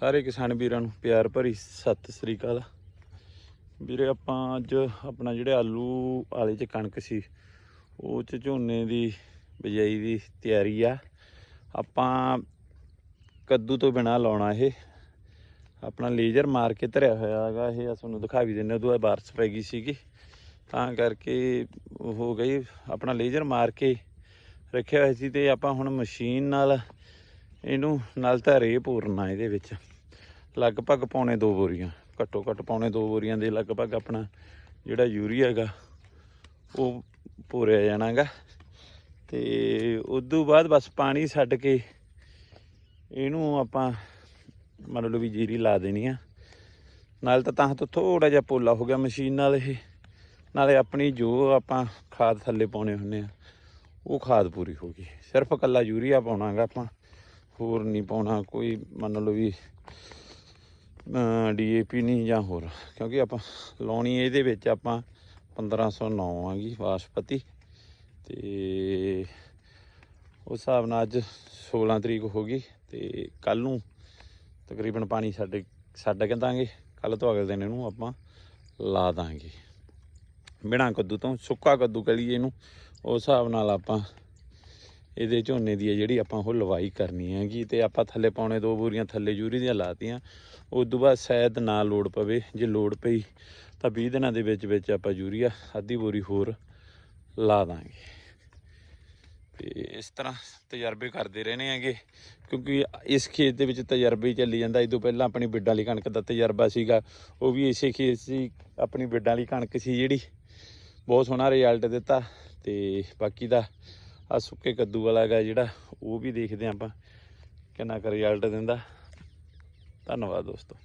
ਸਾਰੇ ਕਿਸਾਨ ਵੀਰਾਂ ਨੂੰ ਪਿਆਰ ਭਰੀ ਸਤਿ ਸ੍ਰੀ ਅਕਾਲ। ਵੀਰੇ ਆਪਾਂ ਅੱਜ ਆਪਣਾ ਜਿਹੜੇ ਆਲੂ ਵਾਲੇ ਚ ਕਣਕ ਸੀ, ਉਹ ਚ ਝੋਨੇ ਦੀ ਬਿਜਾਈ ਦੀ ਤਿਆਰੀ ਆ। ਆਪਾਂ ਕੱਦੂ ਤੋਂ ਬਿਨਾ ਲਾਉਣਾ ਇਹ। ਆਪਣਾ ਲੇਜ਼ਰ ਮਾਰ ਕੇ ਧਰਿਆ ਹੋਇਆ ਹੈਗਾ ਇਹ ਆ ਤੁਹਾਨੂੰ ਦਿਖਾ ਵੀ ਦਿੰਨੇ ਉਦੋਂ ਬਾਰਸ਼ ਪੈ ਗਈ ਸੀਗੀ। ਤਾਂ ਕਰਕੇ ਹੋ ਗਈ, ਆਪਣਾ ਲੇਜ਼ਰ ਮਾਰ ਕੇ ਰੱਖਿਆ ਹੋਇਆ ਸੀ ਤੇ ਆਪਾਂ ਹੁਣ ਮਸ਼ੀਨ ਨਾਲ ਇਹਨੂੰ ਨਾਲ ਤਾਂ ਰੇ ਪੂਰਨਾ ਇਹਦੇ ਵਿੱਚ। ਲਗਭਗ ਪੌਣੇ 2 ਬੋਰੀਆਂ, ਘੱਟੋ ਘੱਟ ਪੌਣੇ 2 ਬੋਰੀਆਂ ਦੇ ਲਗਭਗ ਆਪਣਾ ਜਿਹੜਾ ਯੂਰੀਆ ਹੈਗਾ, ਉਹ ਪੂਰਿਆ ਜਾਣਾਗਾ। ਤੇ ਤੋਂ ਬਾਅਦ ਬਸ ਪਾਣੀ ਛੱਡ ਕੇ ਇਹਨੂੰ ਆਪਾਂ ਮੰਨ ਲਓ ਵੀ ਜੀਰੀ ਲਾ ਦੇਣੀ ਆ। ਨਾਲ ਤਾਂ ਤਾਂ ਤੋਂ ਥੋੜਾ ਜਿਹਾ ਪੋਲਾ ਹੋ ਗਿਆ ਮਸ਼ੀਨ ਨਾਲ ਇਹ। ਨਾਲੇ ਆਪਣੀ ਜੋ ਆਪਾਂ ਖਾਦ ਥੱਲੇ ਪਾਉਣੇ ਹੁੰਨੇ ਆ, ਉਹ ਖਾਦ ਪੂਰੀ ਹੋ ਗਈ। ਸਿਰਫ ਕੱਲਾ ਯੂਰੀਆ ਪਾਉਣਾਗਾ ਆਪਾਂ। ਹੋਰ ਨਹੀਂ ਪਾਉਣਾ, ਕੋਈ ਮੰਨ ਲਓ ਵੀ ਡੀਏਪੀ ਨਹੀਂ ਜਾਂ ਹੋਰ, ਕਿਉਂਕਿ ਆਪਾਂ ਲਾਉਣੀ ਇਹਦੇ ਵਿੱਚ ਆਪਾਂ 1509 ਆਗੀ ਵਾਸਪਤੀ ਤੇ ਉਸ ਹਿਸਾਬ ਨਾਲ ਅੱਜ 16 ਤਰੀਕ ਹੋ ਗਈ ਤੇ ਕੱਲ ਨੂੰ ਤਕਰੀਬਨ ਪਾਣੀ ਸਾਡੇ, ਛੱਡ ਕੇ ਦਾਂਗੇ ਕੱਲ ਤੋਂ ਅਗਲੇ ਦਿਨ ਇਹਨੂੰ ਆਪਾਂ ਲਾ ਦਾਂਗੇ। ਬਿਨਾਂ ਕੱਦੂ ਤੋਂ, ਸੁੱਕਾ ਕੱਦੂ ਕਹ ਇਹਨੂੰ, ਉਸ ਹਿਸਾਬ ਨਾਲ ਆਪਾਂ ਇਹਦੇ ਝੋਨੇ ਦੀ ਹੈ ਜਿਹੜੀ ਆਪਾਂ ਉਹ ਲਵਾਈ ਕਰਨੀ ਹੈਗੀ ਤੇ ਆਪਾਂ ਥੱਲੇ ਪਾਉਣੇ ਦੋ ਬੋਰੀਆਂ ਥੱਲੇ ਯੂਰੀ ਦੀਆਂ ਲਾਤੀਆਂ। ਉਸ ਤੋਂ ਬਾਅਦ ਸ਼ਾਇਦ ਨਾ ਲੋੜ ਪਵੇ, ਜੇ ਲੋੜ ਪਈ ਤਾਂ 20 ਦਿਨਾਂ ਦੇ ਵਿੱਚ ਵਿੱਚ ਆਪਾਂ ਯੂਰੀਆ, ਅੱਧੀ ਬੋਰੀ ਹੋਰ ਲਾ ਦਾਂਗੇ। ਤੇ ਇਸ ਤਰ੍ਹਾਂ ਤਜਰਬੇ ਕਰਦੇ ਰਹਿਣੇ ਹੈਗੇ, ਕਿਉਂਕਿ ਇਸ ਖੇਤ ਦੇ ਵਿੱਚ ਤਜਰਬੇ ਚੱਲੀ ਜਾਂਦਾ। ਇਹ ਤੋਂ ਪਹਿਲਾਂ ਆਪਣੀ ਬਿੱਡਾਂ ਵਾਲੀ ਕਣਕ ਦਾ ਤਜਰਬਾ ਸੀਗਾ, ਉਹ ਵੀ ਇਸੇ ਖੇਤ ਸੀ, ਆਪਣੀ ਬਿੱਡਾਂ ਵਾਲੀ ਕਣਕ ਸੀ ਜਿਹੜੀ। ਬਹੁਤ ਸੋਹਣਾ ਰਿਜ਼ਲਟ ਦਿੱਤਾ ਤੇ ਬਾਕੀ ਦਾ ਆ ਸੁੱਕੇ ਕੱਦੂ ਵਾਲਾ ਹੈਗਾ ਜਿਹੜਾ, ਉਹ ਵੀ ਦੇਖਦੇ ਹਾਂ ਆਪਾਂ। ਕਿੰਨਾ ਕੁ ਰਿਜ਼ਲਟ ਦਿੰਦਾ। ਧੰਨਵਾਦ ਦੋਸਤੋ।